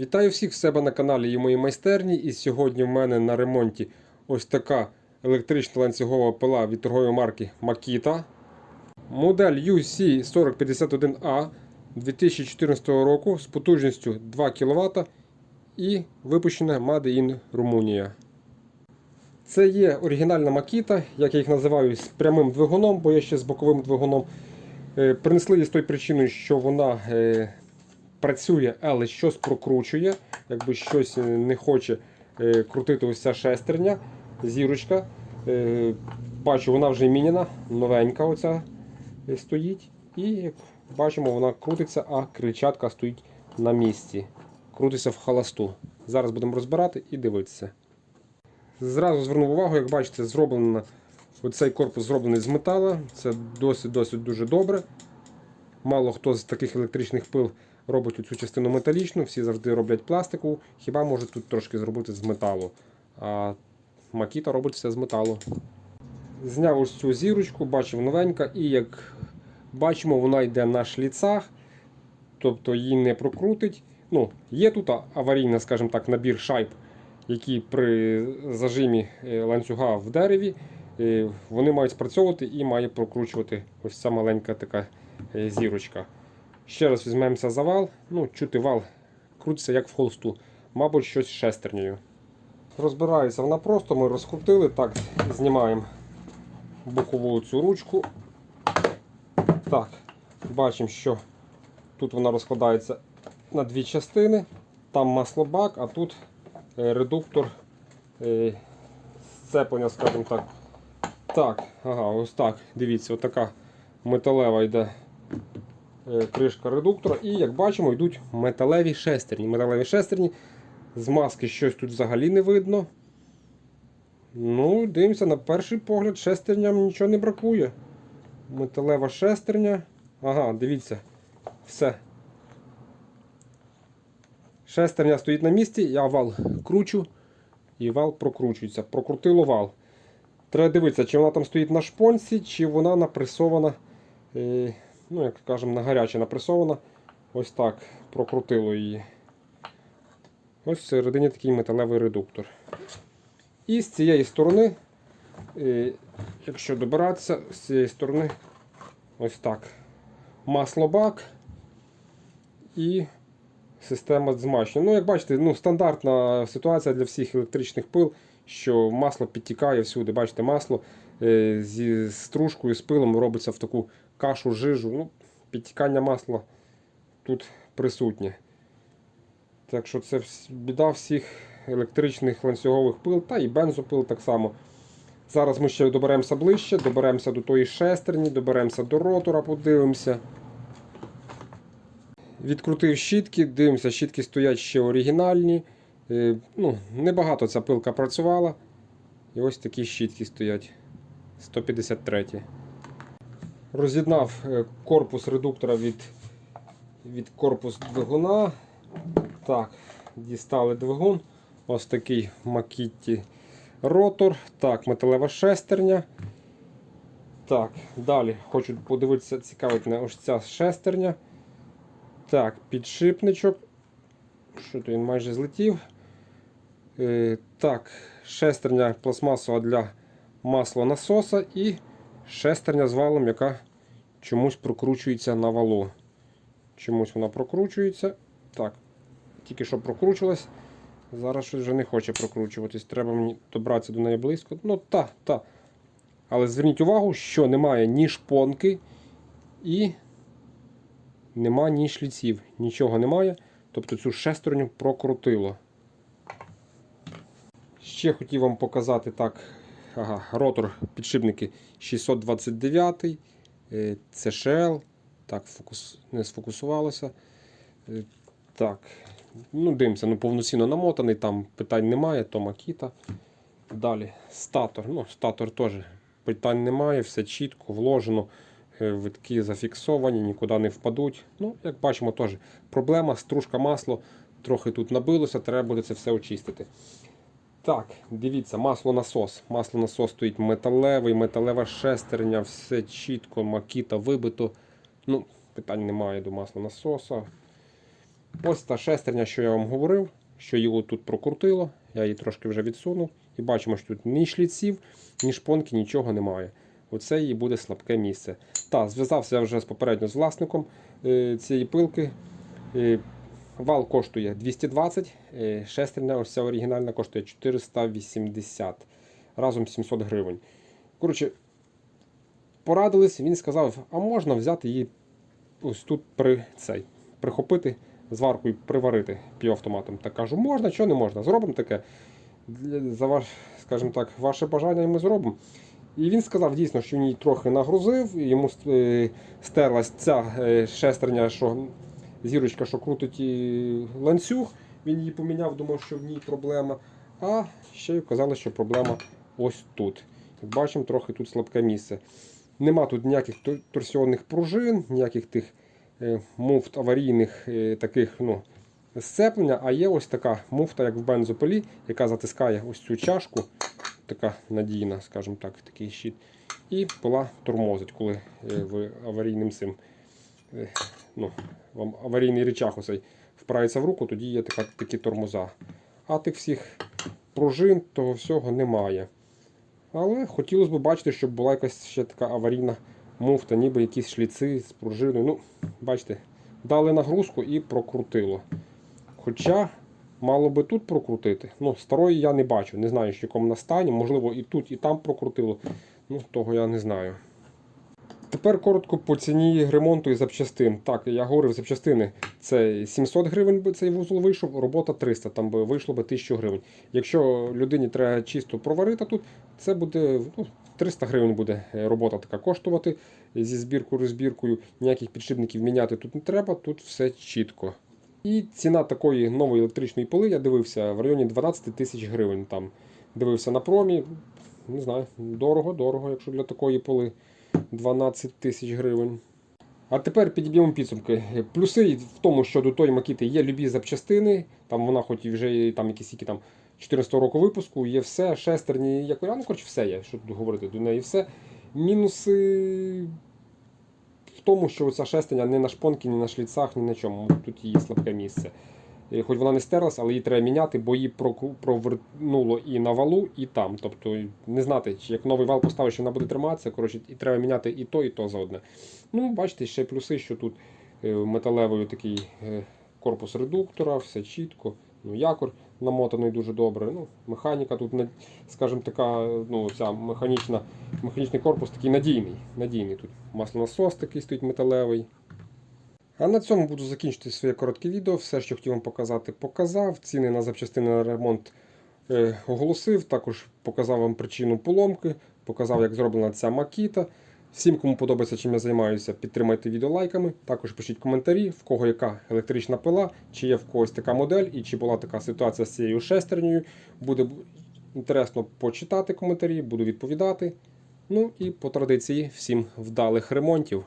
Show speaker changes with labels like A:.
A: Вітаю всіх в себе на каналі і моїй майстерні. І сьогодні в мене на ремонті ось така електрична ланцюгова пила від торгової марки Makita. Модель UC4051A 2014 року з потужністю 2 кВт і випущена Made in Румунія. Це є оригінальна Makita, як я їх називаю, з прямим двигуном, бо є ще з боковим двигуном. Е, Принесли її з тої причини, що вона е, працює, але щось прокручує, якби щось е, не хоче е, крутити ось ця шестерня, зірочка. Е, Бачу, вона вже міняна, новенька оця стоїть. І як бачимо, вона крутиться, а крильчатка стоїть на місці. Крутиться в холосту. Зараз будемо розбирати і дивитися. Зразу звернув увагу, як бачите, зроблено оцей корпус зроблений з металу. Це досить-досить дуже добре. Мало хто з таких електричних пил робить цю частину металічну, всі завжди роблять пластику, хіба може тут трошки зробити з металу. А Макіта робить все з металу. Зняв ось цю зірочку, бачив новенька, і як бачимо, вона йде на шліцах, тобто її не прокрутить. Ну, Є тут аварійний, скажімо так, набір шайб, які при зажимі е, ланцюга в дереві е, вони мають спрацьовувати і має прокручувати ось ця маленька така е, зірочка. Ще раз візьмемося за вал. Ну, чути вал крутиться як в холсту. Мабуть, щось шестернею. Розбирається вона просто, ми розкрутили. Так, знімаємо бокову цю ручку. Так, бачимо, що тут вона розкладається на дві частини. Там маслобак, а тут е, редуктор е, сцеплення, скажімо так. Так, ага, ось так. Дивіться, отака металева йде е, кришка редуктора. І як бачимо, йдуть металеві шестерні. Металеві шестерні. З маски щось тут взагалі не видно. Ну, дивимося, на перший погляд, шестерням нічого не бракує. Металева шестерня. Ага, дивіться. Все. Шестерня стоїть на місці, я вал кручу і вал прокручується. Прокрутило вал. Треба дивитися, чи вона там стоїть на шпонці, чи вона напресована, е, ну, як кажемо, на гаряче напресована. Ось так прокрутило її. Ось всередині такий металевий редуктор. І з цієї сторони, е, якщо добиратися, з цієї сторони, ось так. Маслобак і система змащення. Ну, як бачите, ну, стандартна ситуація для всіх електричних пил, що масло підтікає всюди. Бачите, масло зі стружкою, з пилом робиться в таку кашу, жижу. Ну, Підтікання масла тут присутнє. Так що це біда всіх електричних ланцюгових пил та і бензопил так само. Зараз ми ще доберемося ближче, доберемося до тої шестерні, доберемося до ротора, подивимося. Відкрутив щітки, дивимося, щітки стоять ще оригінальні. Е, ну, Небагато ця пилка працювала. І ось такі щітки стоять. 153. Роз'єднав е, корпус редуктора від, від корпусу двигуна. Так, дістали двигун. Ось такий Макітті ротор. Так, металева шестерня. Так, далі хочу подивитися, цікавить мене ось ця шестерня. Так, підшипничок. Що то він майже злетів. Е, так, шестерня пластмасова для маслонасоса і шестерня з валом, яка чомусь прокручується на валу. Чомусь вона прокручується. Так, тільки що прокручувалась. Зараз вже не хоче прокручуватись. Треба мені добратися до неї близько. Ну, та, та. Але зверніть увагу, що немає ні шпонки і нема ні шліців. Нічого немає. Тобто цю шестерню прокрутило. Ще хотів вам показати так. Ага, ротор підшипники 629, е, CSL. Так, фокус, не сфокусувалося. Е, Так, ну дивимося, ну повноцінно намотаний, там питань немає, то Макіта. Далі статор. Ну, статор теж питань немає, все чітко вложено, е, витки зафіксовані, нікуди не впадуть. Ну, як бачимо, теж проблема, стружка масло, трохи тут набилося, треба буде це все очистити. Так, дивіться, маслонасос. Маслонасос стоїть металевий, металева шестерня, все чітко, макіта вибито. Ну, питань немає до маслонасоса. Ось та шестерня, що я вам говорив, що її тут прокрутило. Я її трошки вже відсунув. І бачимо, що тут ні шліців, ні шпонки, нічого немає. Оце її буде слабке місце. Та, зв'язався я вже попередньо з власником е, цієї пилки. Вал коштує 220, е, шестерня ось ця оригінальна коштує 480, разом 700 гривень. Коротше, порадились, він сказав, а можна взяти її ось тут при цей, прихопити зварку і приварити півавтоматом. Так кажу, можна, що не можна. Зробимо таке. За ваш, скажімо так, ваше бажання ми зробимо. І він сказав дійсно, що він її трохи нагрузив, йому е, стерлась ця е, шестерня, що зірочка, що крутить ланцюг. Він її поміняв, думав, що в ній проблема. А ще й казали, що проблема ось тут. Як бачимо, трохи тут слабке місце. Нема тут ніяких торсіонних пружин, ніяких тих е, муфт аварійних е, таких ну, сцеплення, а є ось така муфта, як в бензопилі, яка затискає ось цю чашку, така надійна, скажімо так, такий щит. І пила тормозить, коли е, ви аварійним цим е, ну, вам аварійний речах оцей впирається в руку, тоді є така, такі тормоза. А тих всіх пружин, того всього немає. Але хотілося б бачити, щоб була якась ще така аварійна муфта, ніби якісь шліци з пружиною. Ну, бачите, дали нагрузку і прокрутило. Хоча мало би тут прокрутити. Ну, старої я не бачу, не знаю, що якому на стані. Можливо, і тут, і там прокрутило. Ну, того я не знаю. Тепер коротко по ціні ремонту і запчастин. Так, я говорив, запчастини це 700 гривень би цей вузол вийшов, робота 300, там би вийшло би 1000 гривень. Якщо людині треба чисто проварити тут, це буде ну, 300 гривень буде е, робота така коштувати зі збіркою розбіркою. Ніяких підшипників міняти тут не треба, тут все чітко. І ціна такої нової електричної пили я дивився в районі 12 тисяч гривень. Там дивився на промі. Не знаю, дорого, дорого, якщо для такої пили 12 тисяч гривень. А тепер підіб'ємо підсумки. Плюси в тому, що до тої макіти є любі запчастини. Там вона, хоч і вже там якісь які там 14 року випуску, є все, шестерні, як ну, коротше, все є, що тут говорити, до неї все. Мінуси в тому, що ця шестерня не на шпонки, ні на шліцах, ні на чому. Тут її слабке місце. Е, Хоч вона не стерлась, але її треба міняти, бо її провернуло і на валу, і там. Тобто не знати, як новий вал поставиш, що вона буде триматися. Коротше, і треба міняти і то, і то за одне. Ну, бачите, ще плюси, що тут е, металевий такий е, корпус редуктора, все чітко. Ну, якор намотаний дуже добре. Ну, механіка тут, скажімо, така, ну, ця механічна, механічний корпус такий надійний. надійний. Тут маслонасос такий стоїть металевий. А на цьому буду закінчити своє коротке відео. Все, що хотів вам показати, показав. Ціни на запчастини на ремонт е, оголосив. Також показав вам причину поломки, показав, як зроблена ця макіта. Всім, кому подобається, чим я займаюся, підтримайте відео лайками. Також пишіть коментарі, в кого яка електрична пила, чи є в когось така модель, і чи була така ситуація з цією шестернею. Буде інтересно почитати коментарі, буду відповідати. Ну і по традиції всім вдалих ремонтів.